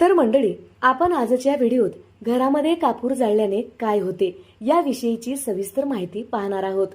तर मंडळी आपण आजच्या व्हिडिओत घरामध्ये कापूर जाळल्याने काय होते याविषयीची सविस्तर माहिती पाहणार आहोत.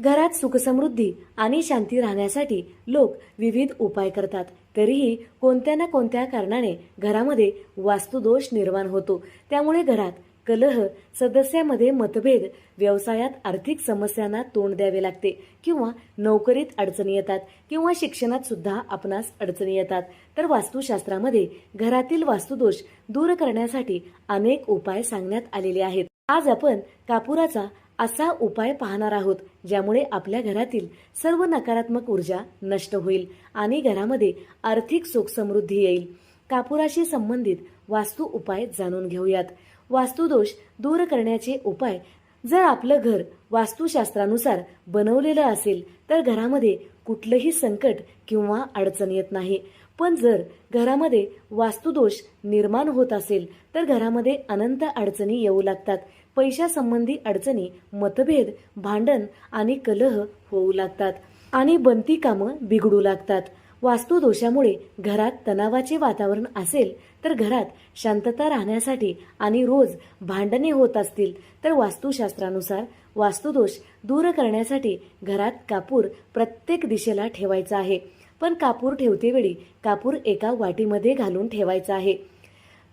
घरात सुखसमृद्धी आणि शांती राहण्यासाठी लोक विविध उपाय करतात. तरीही कोणत्या ना कोणत्या कारणाने घरामध्ये वास्तुदोष निर्माण होतो. त्यामुळे घरात कलह सदस्यामध्ये मतभेद व्यवसायात आर्थिक समस्यांना तोंड द्यावे लागते किंवा नोकरीत अडचणी येतात किंवा शिक्षणात सुद्धा आपणास अडचणी येतात. तर वास्तुशास्त्रामध्ये घरातील वास्तुदोष दूर करण्यासाठी अनेक उपाय सांगण्यात आलेले आहेत. आज आपण कापुराचा असा उपाय पाहणार आहोत ज्यामुळे आपल्या घरातील सर्व नकारात्मक ऊर्जा नष्ट होईल आणि घरामध्ये आर्थिक सुख समृद्धी येईल. कापुराशी संबंधित वास्तू उपाय जाणून घेऊयात. वास्तुदोष दूर करण्याचे उपाय. जर आपलं घर वास्तुशास्त्रानुसार बनवलेलं असेल तर घरामध्ये कुठलंही संकट किंवा अडचण येत नाही. पण जर घरामध्ये वास्तुदोष निर्माण होत असेल तर घरामध्ये अनंत अडचणी येऊ लागतात. पैशासंबंधी अडचणी मतभेद भांडण आणि कलह होऊ लागतात आणि बनती कामं बिघडू लागतात. वास्तुदोषामुळे घरात तणावाचे वातावरण असेल तर घरात शांतता राहण्यासाठी आणि रोज भांडणे होत असतील तर वास्तुशास्त्रानुसार वास्तुदोष दूर करण्यासाठी घरात कापूर प्रत्येक दिशेला ठेवायचा आहे. पण कापूर ठेवतेवेळी कापूर एका वाटीमध्ये घालून ठेवायचा आहे.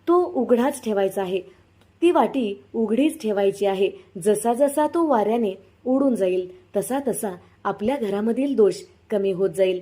तो उघडाच ठेवायचा आहे. ती वाटी उघडीच ठेवायची आहे. जसा जसा तो वाऱ्याने उडून जाईल तसा तसा आपल्या घरामधील दोष कमी होत जाईल.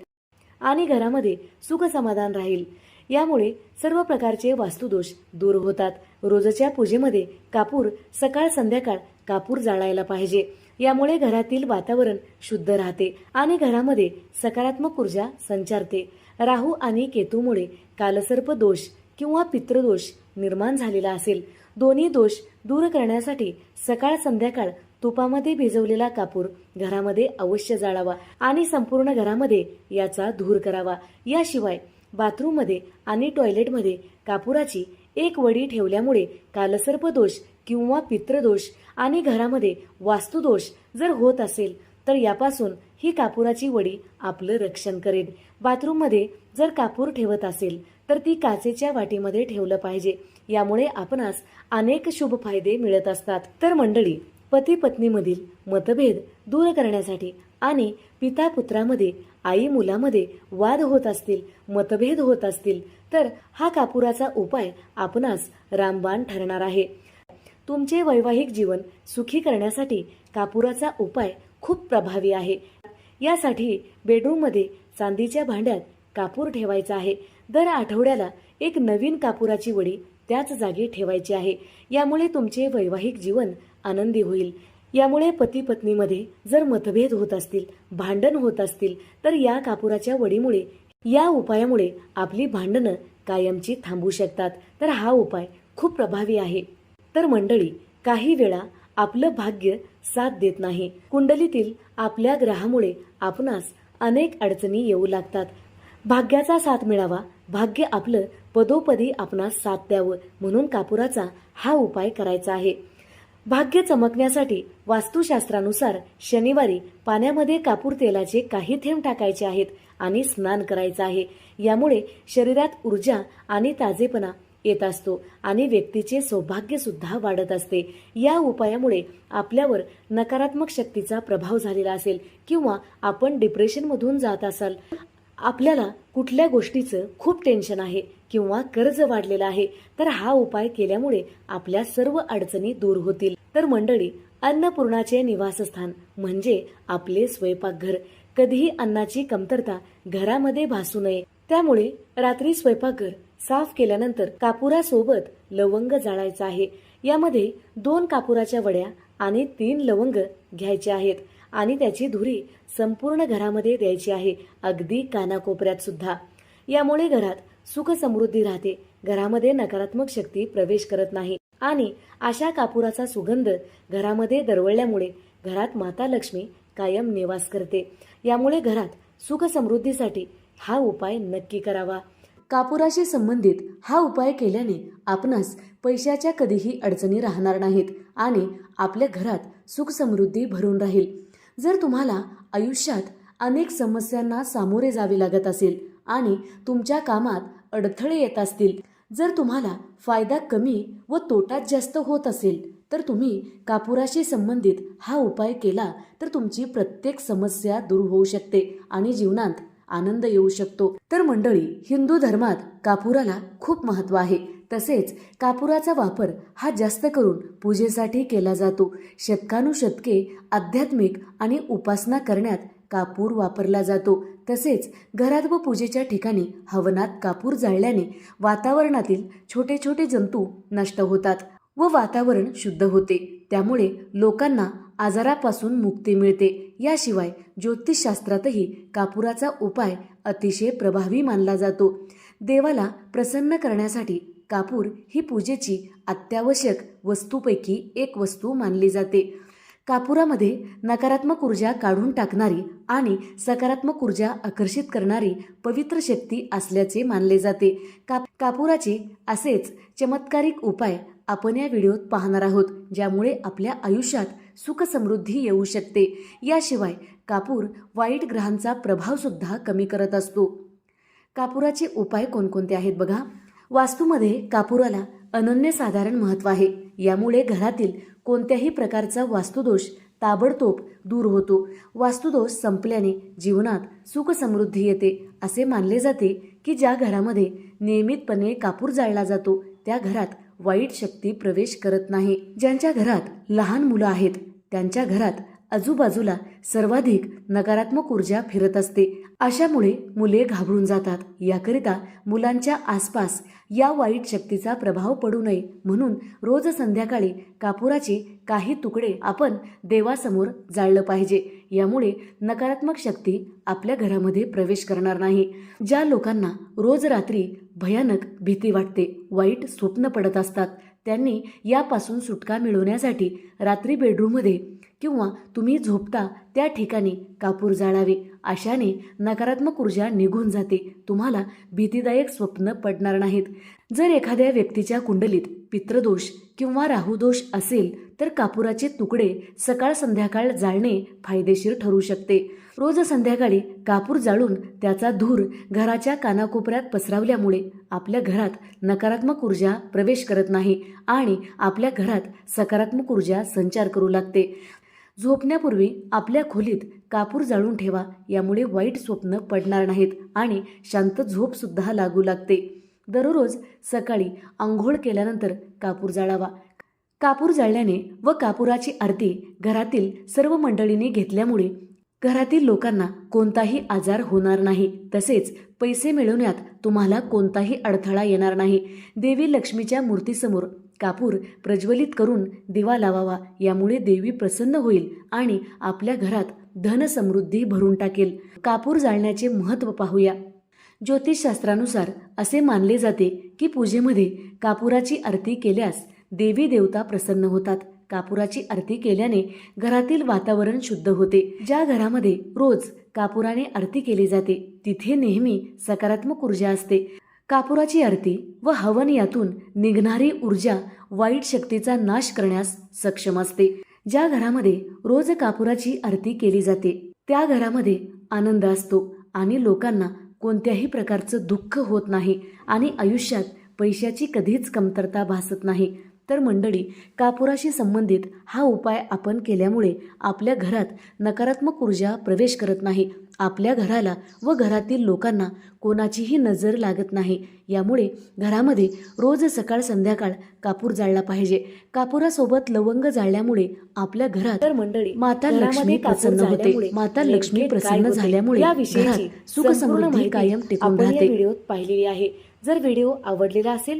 आणि घरामध्ये सुखसमाधान राहील. यामुळे सर्व प्रकारचे वास्तुदोष दूर होतात. रोजच्या पूजेमध्ये कापूर सकाळ संध्याकाळ कापूर जाळायला पाहिजे. यामुळे घरातील वातावरण शुद्ध राहते आणि घरामध्ये सकारात्मक ऊर्जा संचारते. राहू आणि केतूमुळे कालसर्प दोष किंवा पितृदोष निर्माण झालेला असेल. दोन्ही दोष दूर करण्यासाठी सकाळ संध्याकाळ तुपामध्ये भिजवलेला कापूर घरामध्ये अवश्य जाळावा आणि संपूर्ण घरामध्ये याचा धूर करावा. याशिवाय बाथरूममध्ये आणि टॉयलेटमध्ये कापुराची एक वडी ठेवल्यामुळे कालसर्प दोष किंवा पित्रदोष आणि घरामध्ये वास्तुदोष जर होत असेल तर यापासून ही कापुराची वडी आपलं रक्षण करेल. बाथरूममध्ये जर कापूर ठेवत असेल तर ती काचेच्या वाटीमध्ये ठेवलं पाहिजे. यामुळे आपणास अनेक शुभ फायदे मिळत असतात. तर मंडळी पती पत्नीमधील मतभेद दूर करण्यासाठी आणि पिता पुत्रामध्ये आई मुलामध्ये वाद होत असतील मतभेद होत असतील तर हा कापुराचा उपाय आपणास रामबाण ठरणार आहे. तुमचे वैवाहिक जीवन सुखी करण्यासाठी कापुराचा उपाय खूप प्रभावी आहे. यासाठी बेडरूममध्ये चांदीच्या भांड्यात कापूर ठेवायचा आहे. दर आठवड्याला एक नवीन कापुराची वडी त्याच जागी ठेवायची आहे. यामुळे तुमचे वैवाहिक जीवन आनंदी होईल. यामुळे पती पत्नीमध्ये जर मतभेद होत असतील भांडण होत असतील तर या कापुराच्या वडीमुळे या उपायामुळे आपली भांडणं कायमची थांबू शकतात. तर हा उपाय खूप प्रभावी आहे. तर मंडळी काही वेळा आपलं भाग्य साथ देत नाही. कुंडलीतील आपल्या ग्रहामुळे आपणास अनेक अडचणी येऊ लागतात. भाग्याचा साथ मिळावा भाग्य आपलं पदोपदी आपणास साथ द्यावं म्हणून कापुराचा हा उपाय करायचा आहे. भाग्य चमकण्यासाठी वास्तुशास्त्रानुसार शनिवारी पाण्यामध्ये कापूर तेलाचे काही थेंब टाकायचे आहेत आणि स्नान करायचं आहे. यामुळे शरीरात ऊर्जा आणि ताजेपणा येत असतो आणि व्यक्तीचे सौभाग्य सुद्धा वाढत असते. या उपायामुळे आपल्यावर नकारात्मक शक्तीचा प्रभाव झालेला असेल किंवा आपण डिप्रेशनमधून जात असाल. आपल्याला कुठल्या गोष्टीचं खूप टेन्शन आहे किंवा कर्ज वाढलेलं आहे तर हा उपाय केल्यामुळे आपल्या सर्व अडचणी दूर होतील. तर मंडळी अन्नपूर्णाचे निवासस्थान म्हणजे आपले स्वयंपाकघर. कधीही अन्नाची कमतरता घरामध्ये भासू नये. त्यामुळे रात्री स्वयंपाकघर साफ केल्यानंतर कापुरासोबत लवंग जाळायचा आहे. यामध्ये दोन कापुराच्या वड्या आणि तीन लवंग घ्यायचे आहेत. आणि त्याची धुरी संपूर्ण घरामध्ये द्यायची आहे. अगदी कानाकोपऱ्यात सुद्धा. यामुळे घरात सुख समृद्धी राहते. घरामध्ये नकारात्मक शक्ती प्रवेश करत नाही. आणि अशा कापुराचा सुगंध घरामध्ये दरवळल्यामुळे घरात माता लक्ष्मी कायम निवास करते. यामुळे घरात सुख समृद्धीसाठी हा उपाय नक्की करावा. कापुराशी संबंधित हा उपाय केल्याने आपणास पैशाच्या कधीही अडचणी राहणार नाहीत आणि आपल्या घरात सुख समृद्धी भरून राहील. जर तुम्हाला आयुष्यात अनेक समस्यांना सामोरे जावे लागत असेल आणि तुमच्या कामात अडथळे येत असतील जर तुम्हाला फायदा कमी व तोटात जास्त होत असेल तर तुम्ही कापुराशी संबंधित हा उपाय केला तर तुमची प्रत्येक समस्या दूर होऊ शकते आणि जीवनात आनंद येऊ शकतो. तर मंडळी हिंदू धर्मात कापुराला खूप महत्त्व आहे. तसेच कापुराचा वापर हा जास्त करून पूजेसाठी केला जातो. शतकानुशतके आध्यात्मिक आणि उपासना करण्यात कापूर वापरला जातो. तसेच घरात व पूजेच्या ठिकाणी हवनात कापूर जाळल्याने वातावरणातील छोटे छोटे जंतू नष्ट होतात व वातावरण शुद्ध होते. त्यामुळे लोकांना आजारापासून मुक्ती मिळते. याशिवाय ज्योतिषशास्त्रातही कापुराचा उपाय अतिशय प्रभावी मानला जातो. देवाला प्रसन्न करण्यासाठी कापूर ही पूजेची अत्यावश्यक वस्तूपैकी एक वस्तू मानली जाते. कापुरामध्ये नकारात्मक ऊर्जा काढून टाकणारी आणि सकारात्मक ऊर्जा आकर्षित करणारी पवित्र शक्ती असल्याचे मानले जाते. का कापुराचे असेच चमत्कारिक उपाय आपण या व्हिडिओत पाहणार आहोत ज्यामुळे आपल्या आयुष्यात सुखसमृद्धी येऊ शकते. याशिवाय कापूर वाईट ग्रहांचा प्रभावसुद्धा कमी करत असतो. कापुराचे उपाय कोणकोणते आहेत बघा? वास्तूमध्ये कापुराला अनन्यसाधारण महत्त्व आहे. यामुळे घरातील कोणत्याही प्रकारचा वास्तुदोष ताबडतोब दूर होतो. वास्तुदोष संपल्याने जीवनात सुख समृद्धी येते असे मानले जाते की ज्या घरामध्ये नियमितपणे कापूर जाळला जातो त्या घरात वाईट शक्ती प्रवेश करत नाही. ज्यांच्या घरात लहान मुलं आहेत त्यांच्या घरात आजूबाजूला सर्वाधिक नकारात्मक ऊर्जा फिरत असते. अशामुळे मुले घाबरून जातात. याकरिता मुलांच्या आसपास या वाईट शक्तीचा प्रभाव पडू नये म्हणून रोज संध्याकाळी कापुराचे काही तुकडे आपण देवासमोर जाळलं पाहिजे. यामुळे नकारात्मक शक्ती आपल्या घरामध्ये प्रवेश करणार नाही. ज्या लोकांना रोज रात्री भयानक भीती वाटते वाईट स्वप्न पडत असतात त्यांनी यापासून सुटका मिळवण्यासाठी रात्री बेडरूममध्ये किंवा तुम्ही झोपता त्या ठिकाणी कापूर जाळावे. अशाने नकारात्मक ऊर्जा निघून जाते. तुम्हाला भीतीदायक स्वप्न पडणार नाहीत. जर एखाद्या व्यक्तीच्या कुंडलीत पित्रदोष किंवा राहुदोष असेल तर कापुराचे तुकडे सकाळ संध्याकाळ जाळणे फायदेशीर ठरू शकते. रोज संध्याकाळी कापूर जाळून त्याचा धूर घराच्या कानाकोपऱ्यात पसरवल्यामुळे आपल्या घरात नकारात्मक ऊर्जा प्रवेश करत नाही आणि आपल्या घरात सकारात्मक ऊर्जा संचार करू लागते. झोपण्यापूर्वी आपल्या खोलीत कापूर जाळून ठेवा यामुळे वाईट स्वप्न पडणार नाहीत आणि शांत झोपसुद्धा लागू लागते. दररोज सकाळी आंघोळ केल्यानंतर कापूर जाळावा. कापूर जाळल्याने व कापुराची आरती घरातील सर्व मंडळींनी घेतल्यामुळे घरातील लोकांना कोणताही आजार होणार नाही. तसेच पैसे मिळवण्यात तुम्हाला कोणताही अडथळा येणार नाही. देवी लक्ष्मीच्या मूर्तीसमोर कापूर प्रज्वलित करून दिवा लावावा यामुळे देवी प्रसन्न होईल आणि आपल्या घरात धनसमृद्धी भरून टाकेल. कापूर जाळण्याचे महत्त्व पाहूया. ज्योतिषशास्त्रानुसार असे मानले जाते की पूजेमध्ये कापुराची आरती केल्यास देवी देवता प्रसन्न होतात. कापुराची आरती केल्याने घरातील वातावरण शुद्ध होते. ज्या घरामध्ये रोज कापुराने आरती केली जाते तिथे नेहमी सकारात्मक ऊर्जा असते. कापुराची आरती व हवन यातून निघणारी ऊर्जा वाईट शक्तीचा नाश करण्यास सक्षम असते. ज्या घरामध्ये रोज कापुराची आरती केली जाते त्या घरामध्ये आनंद असतो आणि लोकांना कोणत्याही प्रकारचं दुःख होत नाही आणि आयुष्यात पैशाची कधीच कमतरता भासत नाही. तर मंडळी कापुराशी संबंधित हा उपाय आपण केल्यामुळे आपल्या घरात नकारात्मक ऊर्जा प्रवेश करत नाही. आपल्या घराला व घरातील लोकांना कोणाचीही नजर लागत नाही. यामुळे घरामध्ये रोज सकाळ संध्याकाळ कापूर जाळला पाहिजे. कापुरासोबत लवंग जाळल्यामुळे आपल्या घरात तर मंडळी माता लक्ष्मी प्रसन्न होते. माता लक्ष्मी प्रसन्न झाल्यामुळे घरात सुख समृद्धी कायम टिकून राहते. पाहिलेली आहे. जर व्हिडिओ आवडलेला असेल